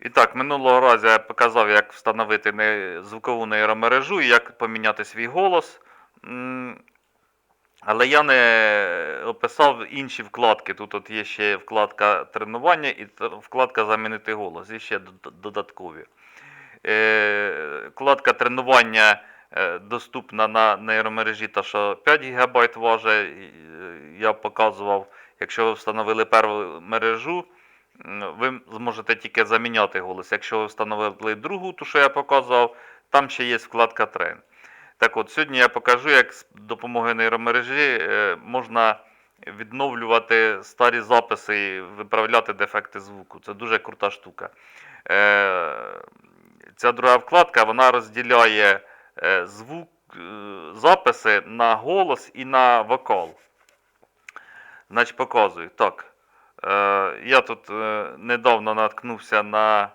І так, минулого разу я показав, як встановити звукову нейромережу і як поміняти свій голос. Але я не описав інші вкладки. Тут от є ще вкладка тренування і вкладка замінити голос. І ще додаткові. Е, Вкладка тренування е, доступна на нейромережі, та що 5 ГБ важить. Е, Я показував, якщо ви встановили першу мережу, ви зможете тільки заміняти голос. Якщо ви встановили другу, ту, що я показував, там ще є вкладка трен. Так от, сьогодні я покажу, як з допомогою нейромережі е, можна відновлювати старі записи і виправляти дефекти звуку. Це дуже крута штука. Е, Ця друга вкладка вона розділяє е, звук, записи на голос і на вокал. Значить, показую. Так. Е, Я тут е, недавно наткнувся на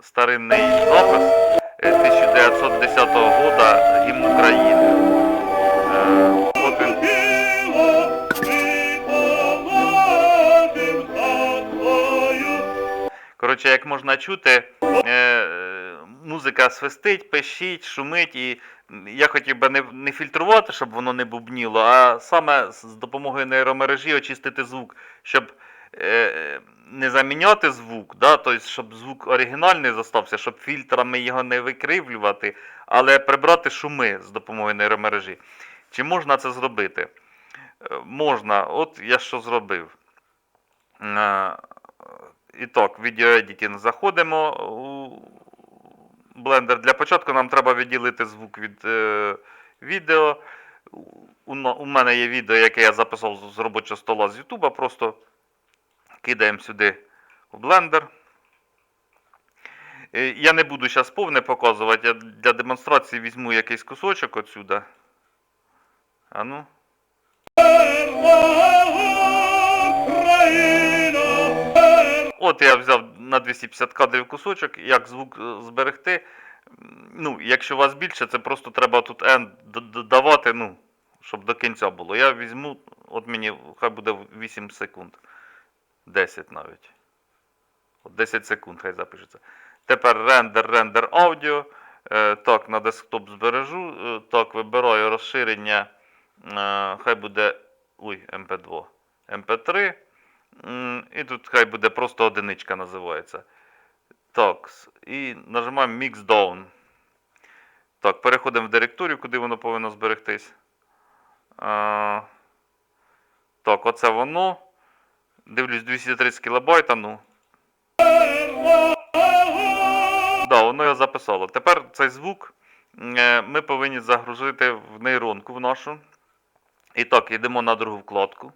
старинний запис е, 1910 года гімн України. Е. Коротше, як можна чути, е, музика свистить, пищить, шумить, і я хотів би не, не фільтрувати, щоб воно не бубніло, а саме з допомогою нейромережі очистити звук, щоб е, не заміняти звук, да, тобто, щоб звук оригінальний зостався, щоб фільтрами його не викривлювати, але прибрати шуми з допомогою нейромережі. Чи можна це зробити? Е, Можна. От я що зробив. Е, І так, відеоедітінг заходимо у Blender. Для початку нам треба відділити звук від е, відео. У, у мене є відео, яке я записав з- робочого стола з YouTube. Просто кидаємо сюди в Blender. Е, Я не буду зараз повне показувати. Я для демонстрації візьму якийсь кусочок отсюда. А ну. От я взяв на 250 кадрів кусочок, як звук е, зберегти. Ну, якщо у вас більше, це просто треба тут N додавати, ну, щоб до кінця було. Я візьму, от мені хай буде 8 секунд. 10 навіть. От 10 секунд хай запишеться. Тепер рендер, рендер аудіо. Е, так, на десктоп збережу. Е, так, вибираю розширення. Хай буде. Ой, MP2. MP3. М, І тут хай буде просто одиничка називається. Так, і нажимаємо Mix Down. Так, переходимо в директорію, куди воно повинно зберегтись. А, так, оце воно. Дивлюсь 230 кБ, ну. Да, воно його записало. Тепер цей звук е, ми повинні загрузити в нейронку в нашу. І так, йдемо на другу вкладку.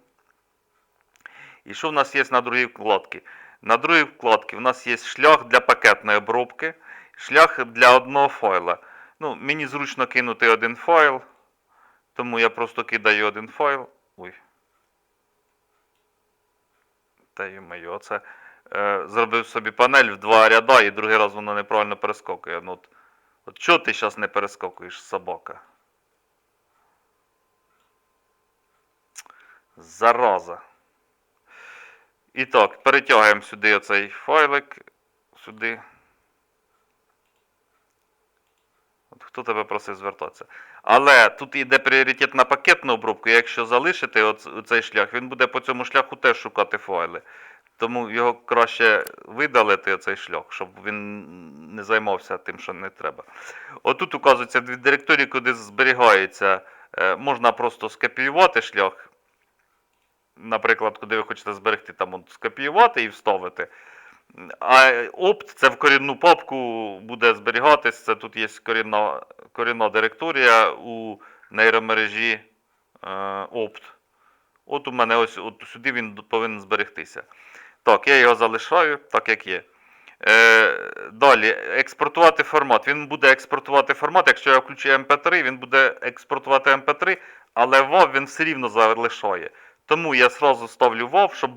І що в нас є на другій вкладці? На другій вкладці в нас є шлях для пакетної обробки, шлях для одного файла. Ну, мені зручно кинути один файл, тому я просто кидаю один файл. Ой. Та й-моє, оце е, зробив собі панель в два ряда і другий раз воно неправильно перескокує. Ну, от, от чого ти зараз не перескокуєш, собака? Зараза. І так, перетягуємо сюди оцей файлик. Сюди. От хто тебе просив звертатися? Але тут йде пріоритет на пакетну обробку. Якщо залишити цей шлях, він буде по цьому шляху теж шукати файли. Тому його краще видалити цей шлях, щоб він не займався тим, що не треба. Отут указується дві директорії, куди зберігається. Е, Можна просто скопіювати шлях. Наприклад, куди ви хочете зберегти, там от скопіювати і вставити. А опт це в корінну папку буде зберігатись. Це тут є корінна, корінна директорія у нейромережі е, опт. От у мене ось от сюди він повинен зберегтися. Так, я його залишаю, так як є. Е, далі, експортувати формат. Він буде експортувати формат. Якщо я включу MP3, він буде експортувати MP3, але WAV він все рівно залишає. Тому я сразу ставлю WAV, щоб,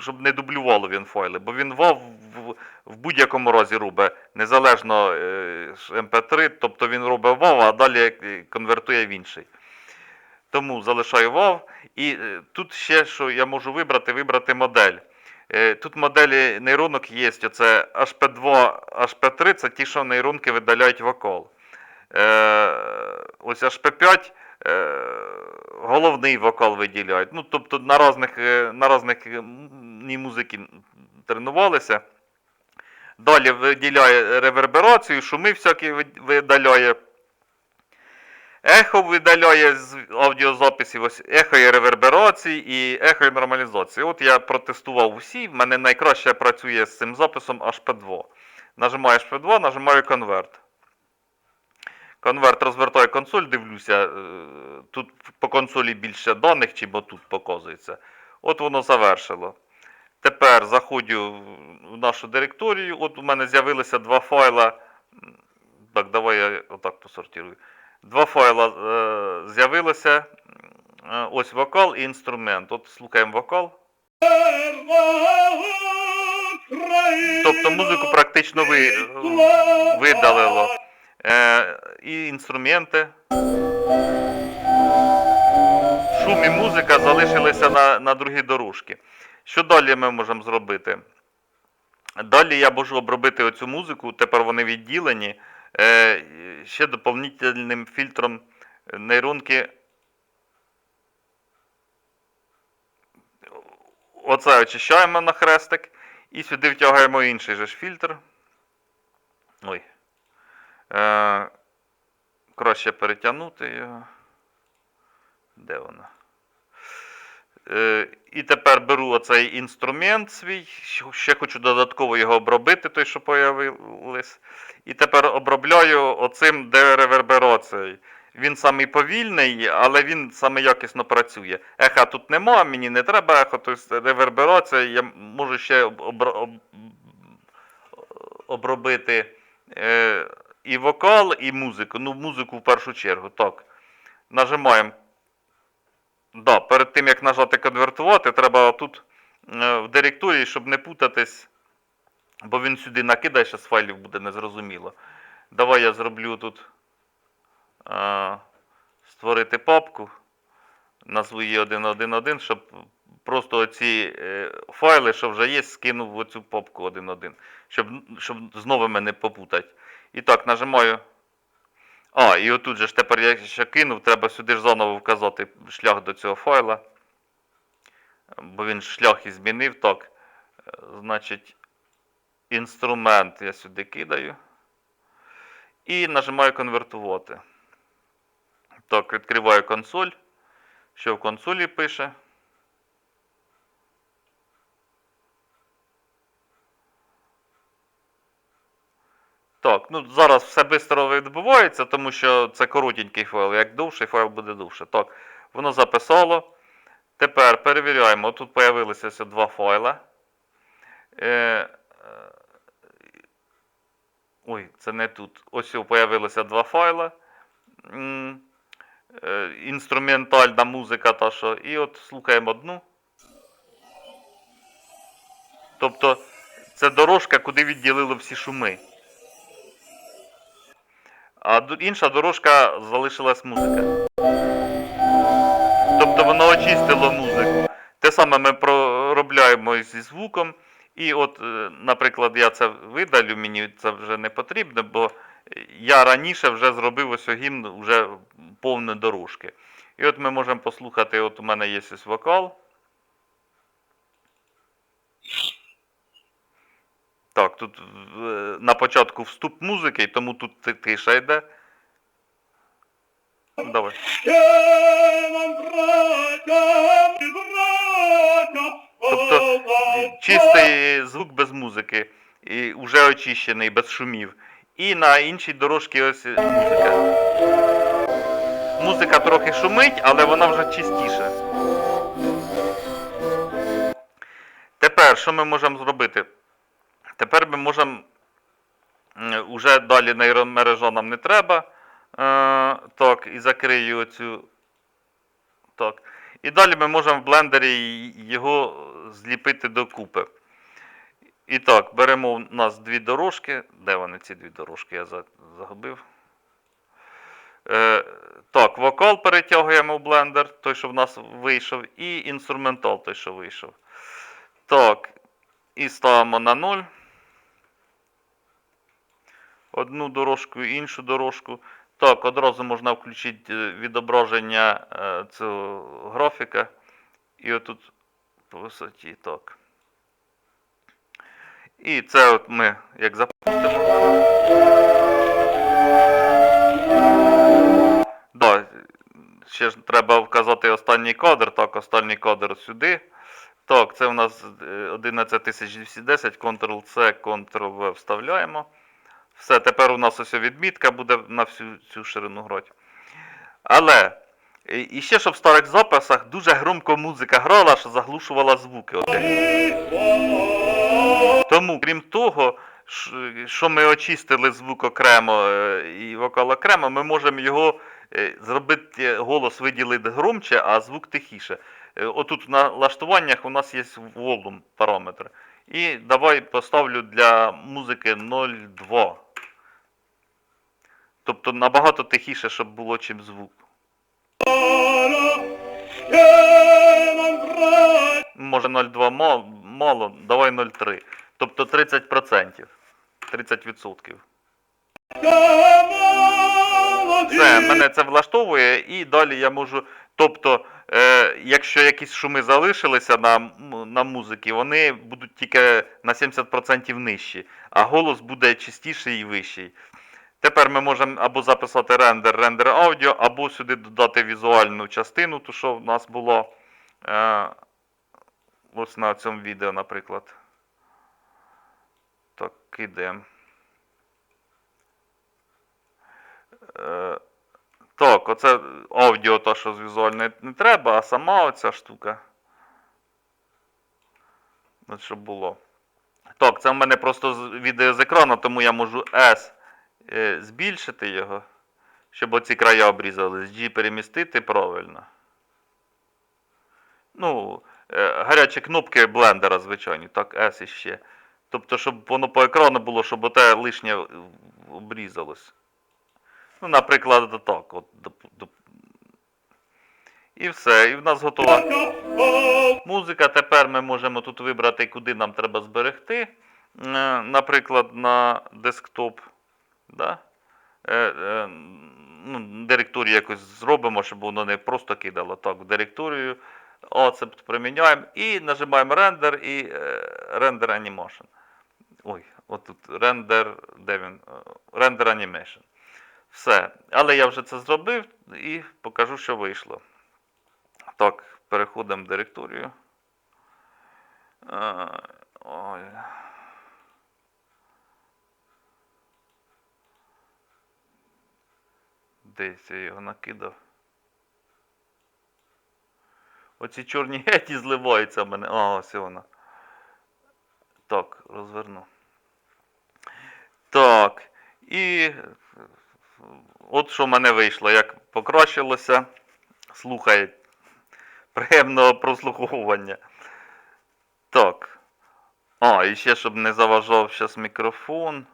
щоб не дублювало він файли, бо він WAV в, в будь-якому разі робить незалежно е, з MP3, тобто він робить WAV, а далі е, конвертує в інший. Тому залишаю WAV. І е, тут ще, що я можу вибрати, вибрати модель. Е, Тут моделі нейронок є. Оце HP2, HP3 це ті, що нейронки видаляють вокал. Е, ось HP5 е, головний вокал виділяють. Ну, тобто на різних, е, на різних музики тренувалися. Далі виділяє реверберацію, шуми всякі видаляє. Ехо видаляє з аудіозаписів, ось ехо і реверберації і ехо і нормалізації. От я протестував усі, в мене найкраще працює з цим записом HP2. Нажимаю HP2, нажимаю конверт. Конверт розвертає консоль, дивлюся, е, тут по консолі більше даних, чим отут показується. От воно завершило. Тепер заходжу в нашу директорію. От у мене з'явилися два файла. Так, давай я отак посортирую. Два файла е, з'явилося. Е, ось вокал і інструмент. От слухаємо вокал. Тобто музику практично ви, видалило. Е, і інструменти. Шум і музика залишилися на, на другій дорожці. Що далі ми можемо зробити? Далі я можу обробити оцю музику, тепер вони відділені е, ще доповнительним фільтром нейронки. Оце очищаємо на хрестик і сюди втягаємо інший же ж фільтр. Ой. Е, краще перетягнути його. Де воно? Е, і тепер беру оцей інструмент свій, ще- хочу додатково його обробити, той, що появились. І тепер обробляю оцим дереверберацією. Він самий повільний, але він саме якісно працює. Еха тут нема, мені не треба ехо, тобто реверберація, я можу ще об- обр- об- обробити е, і вокал, і музику. Ну, музику в першу чергу. Так. Нажимаємо Да, перед тим як нажати конвертувати, треба тут е, в директорії, щоб не путатись, бо він сюди накидає, ще з файлів буде незрозуміло. Давай я зроблю тут е, створити папку, назву її 1.1.1, щоб просто оці е, файли, що вже є, скинув в оцю папку 1.1, щоб, щоб з новими попутати. І так, нажимаю. А, і отут же ж тепер я ще кинув, треба сюди ж заново вказати шлях до цього файла. Бо він шлях і змінив. Так. Значить, інструмент я сюди кидаю. І нажимаю конвертувати. Так, відкриваю консоль. Що в консолі пише? Так, ну зараз все швидко відбувається, тому що це коротенький файл. Як довший файл буде довше. Так, воно записало. Тепер перевіряємо. Тут з'явилися два файла. Е, е, ой, це не тут. Ось з'явилися два файла. Е, Інструментальна музика та що. І от слухаємо одну. Тобто це дорожка, куди відділило всі шуми. А інша дорожка залишилась музика. Тобто воно очистило музику. Те саме ми проробляємо зі звуком. І от, е, наприклад, я це видалю, мені це вже не потрібно, бо я раніше вже зробив ось гімн вже повні дорожки. І от ми можемо послухати, от у мене є ось вокал. Так, тут е, на початку вступ музики, тому тут ти- тиша йде. Давай. Тобто чистий звук без музики, і вже очищений, без шумів. І на іншій дорожці ось музика. Музика трохи шумить, але вона вже чистіша. Тепер що ми можемо зробити? Тепер ми можемо м, уже далі нейромережа нам не треба. Е, так, і закрию оцю. Так. І далі ми можемо в блендері його зліпити докупи. І так, беремо у нас дві дорожки. Де вони ці дві дорожки? Я загубив. Е, так, вокал перетягуємо в блендер, той, що в нас вийшов, і інструментал, той, що вийшов. Так. І ставимо на 0. Одну дорожку, іншу дорожку. Так, одразу можна включити е, відображення е, цього графіка. І отут по висоті так. І це от ми як запустимо. Да, ще ж треба вказати останній кадр. Так, останній кадр сюди. Так, це у нас е, 11210, Ctrl-C, Ctrl-V вставляємо. Все, тепер у нас ось відмітка буде на всю цю ширину грати. Але і ще, щоб в старих записах дуже громко музика грала, що заглушувала звуки. Тому, крім того, що ми очистили звук окремо е, і вокал окремо, ми можемо його е, зробити голос виділити громче, а звук тихіше. Е, Отут в налаштуваннях у нас є волум параметр. І давай поставлю для музики 0,2. Тобто набагато тихіше, щоб було чим звук. Може 0,2 мало, давай 0,3. Тобто 30%. 30%. Все, мене це влаштовує, і далі я можу. Тобто, е, якщо якісь шуми залишилися на, на музиці, вони будуть тільки на 70% нижчі, а голос буде чистіший і вищий. Тепер ми можемо або записати рендер, рендер аудіо, або сюди додати візуальну частину, ту, що в нас було е, ось на цьому відео, наприклад. Так, ідемо. Е, так, оце аудіо, то, що з візуальної не треба, а сама оця штука. От щоб було. Так, це в мене просто відео з екрану, тому я можу S збільшити його, щоб оці края обрізались. G перемістити правильно. Ну, е, гарячі кнопки блендера, звичайні. Так, S іще. Тобто, щоб воно по екрану було, щоб оте лишнє е, обрізалось. Ну, наприклад, так. От, І все, і в нас готова музика. Тепер ми можемо тут вибрати, куди нам треба зберегти. Е, Наприклад, на десктоп. Да? Е, е, ну, директорію якось зробимо, щоб воно не просто кидало. Так, в директорію. Оцепт приміняємо і нажимаємо рендер і е, рендер animation. Ой, отут рендер, де він? Рендер animation. Все. Але я вже це зробив і покажу, що вийшло. Так, переходимо в директорію. Е, Ой. Десь я його накидав. Оці чорні геті зливаються в мене. А, ось вона. Так, розверну. Так. І от що в мене вийшло, як покращилося. Слухай. Приємного прослуховування. Так. А, і ще, щоб не заважав зараз мікрофон.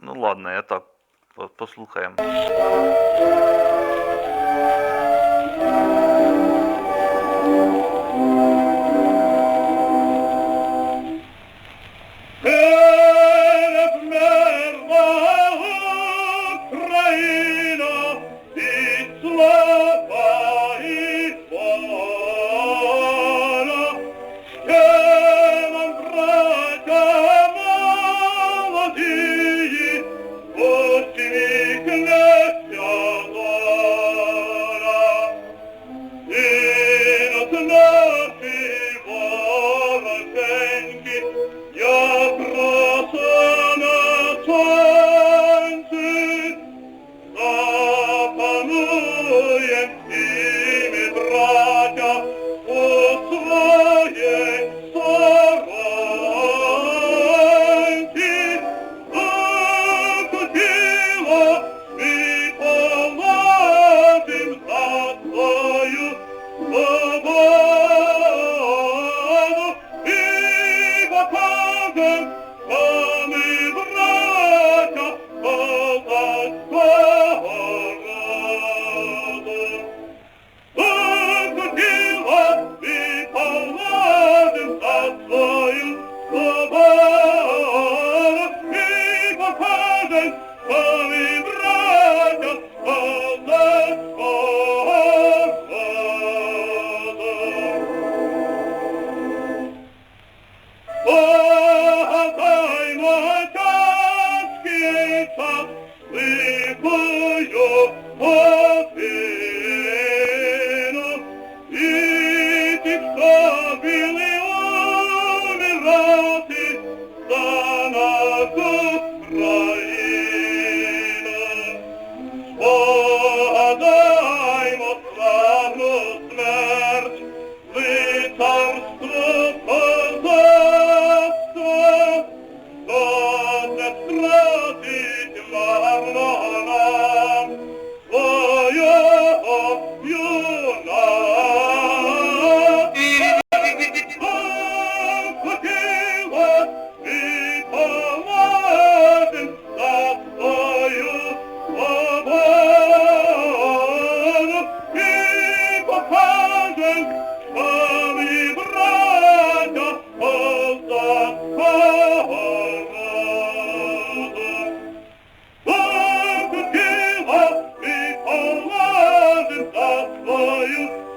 Ну ладно, я так послухаємо.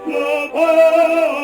the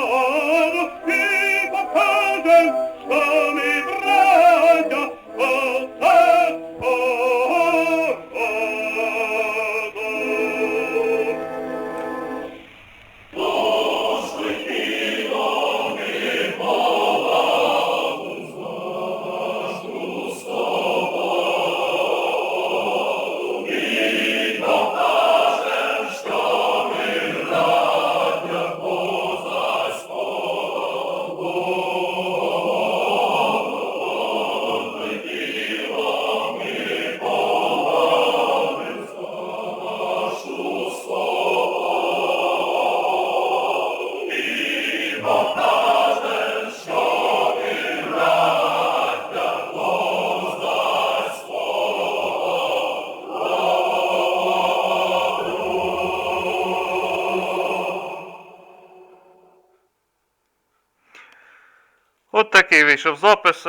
такий вийшов запис.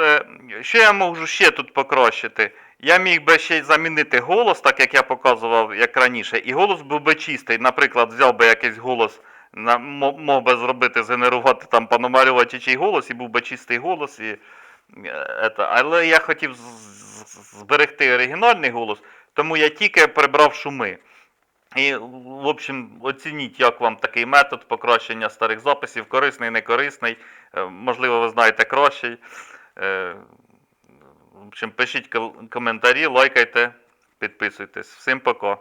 Що я можу ще тут покращити? Я міг би ще й замінити голос, так як я показував як раніше, і голос був би чистий. Наприклад, взяв би якийсь голос, мог би зробити, згенерувати там пономарювати голос, і був би чистий голос. І, е. Але я хотів зберегти оригінальний голос, тому я тільки прибрав шуми. І, в общем, оцініть, як вам такий метод покращення старих записів, корисний, не корисний. Е, Можливо, ви знаєте кращий. Е, В общем, пишіть коментарі, лайкайте, підписуйтесь. Всім пока.